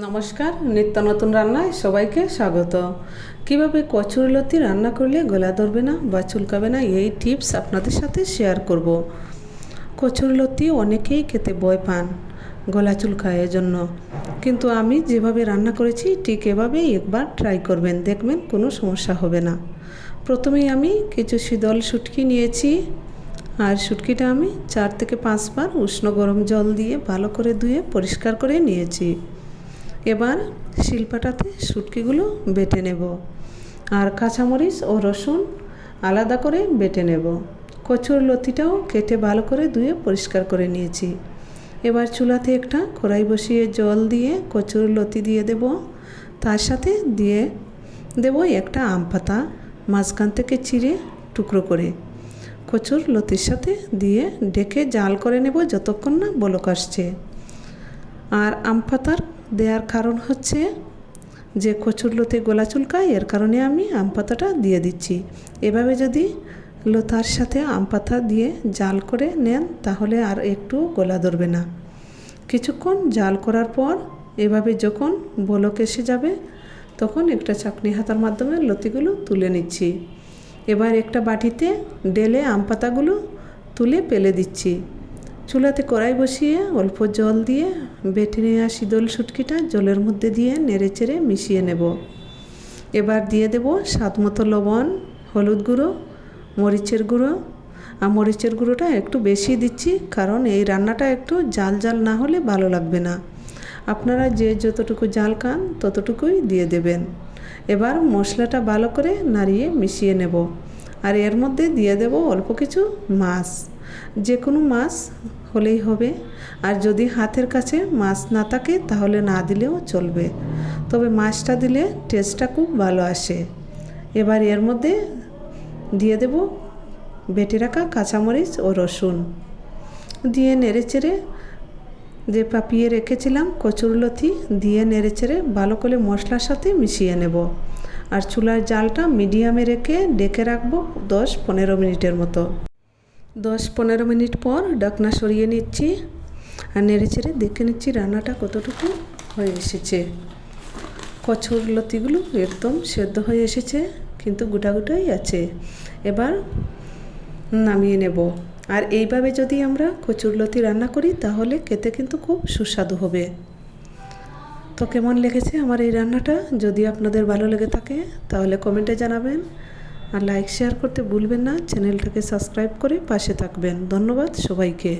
নমস্কার, নিত্য নতুন রান্নায় সবাইকে স্বাগত। কীভাবে কচুরলতি রান্না করলে গলা ধরবে না বা চুলকাবে না, এই টিপস আপনাদের সাথে শেয়ার করব। কচুরলতি অনেকেই খেতে ভয় পান গলা চুলকায় জন্য কিন্তু আমি যেভাবে রান্না করেছি, ঠিক এভাবেই একবার ট্রাই করবেন, দেখবেন কোনো সমস্যা হবে না। প্রথমেই আমি কিছু শীতল শুটকি নিয়েছি। আর শুটকিটা আমি চার থেকে পাঁচবার উষ্ণ গরম জল দিয়ে ভালো করে ধুয়ে পরিষ্কার করে নিয়েছি। এবার শিলপাটাতে শুটকিগুলো বেটে নেব আর কাঁচামরিচ ও রসুন আলাদা করে বেটে নেব। কচুর লতিটাও কেটে ভালো করে ধুয়ে পরিষ্কার করে নিয়েছি। এবার চুলাতে একটা কড়াই বসিয়ে জল দিয়ে কচুর লতি দিয়ে দেব। তার সাথে দিয়ে দেব একটা আম পাতা, মাঝখান থেকে চিড়ে টুকরো করে। কচুর লতির সাথে দিয়ে ডেকে জাল করে নেব যতক্ষণ না বলক আসছে। আর আম পাতার দেওয়ার কারণ হচ্ছে যে কচুরলতে গোলা চুলকায়, এর কারণে আমি আম পাতাটা দিয়ে দিচ্ছি। এভাবে যদি লতার সাথে আম পাতা দিয়ে জাল করে নেন, তাহলে আর একটু গোলা ধরবে না। কিছুক্ষণ জাল করার পর এভাবে যখন বলক এসে যাবে, তখন একটা চাকনি হাতার মাধ্যমে লতিগুলো তুলে নিচ্ছি। এবার একটা বাটিতে ডেলে আম পাতাগুলো তুলে পেলে দিচ্ছি। চুলাতে কড়াই বসিয়ে অল্প জল দিয়ে বেটে নেওয়া শীতল শুটকিটা জলের মধ্যে দিয়ে নেড়ে চেড়ে মিশিয়ে নেব। এবার দিয়ে দেব স্বাদ মতো লবণ, হলুদ গুঁড়ো, মরিচের গুঁড়ো। আর মরিচের গুঁড়োটা একটু বেশি দিচ্ছি কারণ এই রান্নাটা একটু জাল জাল না হলে ভালো লাগবে না। আপনারা যে যতটুকু জাল খান ততটুকুই দিয়ে দেবেন। এবার মশলাটা ভালো করে নাড়িয়ে মিশিয়ে নেব। আর এর মধ্যে দিয়ে দেব অল্প কিছু মাছ। যে কোনো মাছ হলেই হবে। আর যদি হাতের কাছে মাছ না থাকে, তাহলে না দিলেও চলবে। তবে মাছটা দিলে টেস্টটা খুব ভালো আসে। এবার এর মধ্যে দিয়ে দেব বেটে রাখা কাঁচামরিচ ও রসুন। দিয়ে নেড়ে চেড়ে যে পাপিয়ে রেখেছিলাম কচুর কচুরলতি দিয়ে নেড়ে চেড়ে ভালো করে মশলার সাথে মিশিয়ে নেব। আর চুলার জালটা মিডিয়ামে রেখে ডেকে রাখব দশ পনেরো মিনিটের মতো। দশ পনেরো মিনিট পর ডাকনা সরিয়ে নিচ্ছি আর নেড়ে চেড়ে দেখে নিচ্ছি রান্নাটা কতটুকু হয়ে এসেছে। কচুর লতিগুলো একদম সেদ্ধ হয়ে এসেছে, কিন্তু গোটা গোটাই আছে। এবার নামিয়ে নেব। আর এইভাবে যদি আমরা কচুর লতি রান্না করি, তাহলে খেতে কিন্তু খুব সুস্বাদু হবে। তো কেমন লেগেছে আমার এই রান্নাটা? যদি আপনাদের ভালো লেগে থাকে, তাহলে কমেন্টে জানাবেন। আর লাইক শেয়ার করতে ভুলবেন না। চ্যানেলটাকে সাবস্ক্রাইব করে পাশে থাকবেন। ধন্যবাদ সবাইকে।